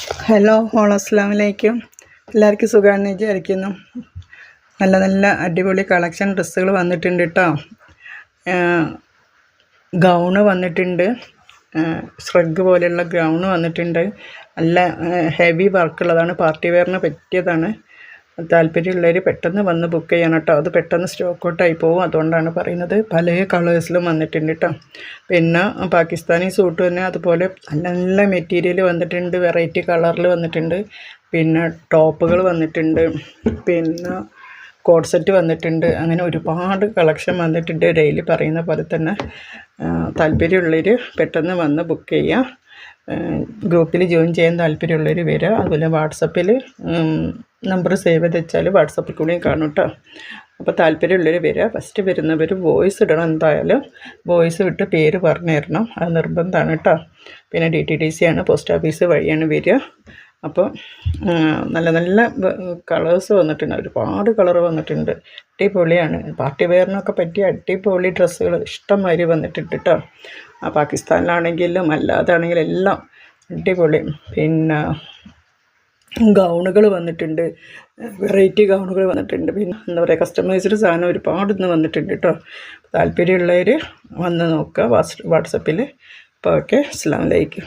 Hello whole അസ്ലാമലൈക്കും എല്ലാവർക്കും സുഖമാണെന്ന് വിചാരിക്കുന്നു. നല്ല നല്ല അടിപൊളി കളക്ഷൻ ഡ്രസ്സുകൾ വന്നിട്ടുണ്ട് കേട്ടോ ഗൗണ് വന്നിട്ടുണ്ട്. ശ്രഗ് പോലെയുള്ള ഗൗണ് വന്നിട്ടുണ്ട്. നല്ല ഹെവി വർക്കുള്ളതാണ്. പാർട്ടി വെയറിന് പറ്റിയതാണ്. താല്പര്യമുള്ളവർ പെട്ടെന്ന് വന്ന് ബുക്ക് ചെയ്യണം കേട്ടോ അത് പെട്ടെന്ന് സ്റ്റോക്ക് ഔട്ടായി പോകും അതുകൊണ്ടാണ് പറയുന്നത്. പല കളേഴ്സിലും വന്നിട്ടുണ്ട് കേട്ടോ പിന്നെ പാകിസ്ഥാനി സൂട്ട് തന്നെ അതുപോലെ നല്ല മെറ്റീരിയൽ വന്നിട്ടുണ്ട്. വെറൈറ്റി കളറിൽ വന്നിട്ടുണ്ട്. പിന്നെ ടോപ്പുകൾ വന്നിട്ടുണ്ട്. പിന്നെ കോഡ് സെറ്റ് വന്നിട്ടുണ്ട്. അങ്ങനെ ഒരുപാട് കളക്ഷൻ വന്നിട്ടുണ്ട്. ഡെയിലി പറയുന്ന പോലെ തന്നെ താല്പര്യമുള്ളവർ പെട്ടെന്ന് വന്ന് ബുക്ക് ചെയ്യാം. ഗ്രൂപ്പിൽ ജോയിൻ ചെയ്യാൻ താല്പര്യമുള്ളവർ വരിക അതുപോലെ വാട്സപ്പിൽ നമ്പർ സേവ് ചെയ്ത് വെച്ചാൽ വാട്സപ്പിൽ കൂടി കാണും കേട്ടോ അപ്പോൾ താല്പര്യമുള്ളവർ വരിക ഫസ്റ്റ് വരുന്നവർ വോയിസ് ഇടണം എന്തായാലും. വോയിസ് വിട്ട് പേര് പറഞ്ഞു തരണം അത് നിർബന്ധമാണ് കേട്ടോ പിന്നെ ഡി ടി ഡി സി ആണ് പോസ്റ്റ് ഓഫീസ് വഴിയാണ് വരിക അപ്പോൾ നല്ല നല്ല കളേഴ്സ് വന്നിട്ടുണ്ട്. ഒരുപാട് കളർ വന്നിട്ടുണ്ട്. അടിപൊളിയാണ്. പാർട്ടി വെയറിനൊക്കെ പറ്റിയ അടിപൊളി ഡ്രസ്സുകൾ ഇഷ്ടംമാതിരി വന്നിട്ടുണ്ട് കേട്ടോ ആ പാകിസ്ഥാനിലാണെങ്കിലും അല്ലാതാണെങ്കിലും എല്ലാം അടിപൊളി. പിന്നെ ഗൗണുകൾ വന്നിട്ടുണ്ട്. വെറൈറ്റി ഗൗണുകൾ വന്നിട്ടുണ്ട്. പിന്നെ എന്താ പറയുക കസ്റ്റമൈസ്ഡ് സാധനം ഒരുപാട് ഇന്ന് വന്നിട്ടുണ്ട് കേട്ടോ താല്പര്യമുള്ളവർ വന്ന് നോക്കുക. വാട്സപ്പിൽ അപ്പോൾ ഓക്കെ അസ്സാം വലൈക്കും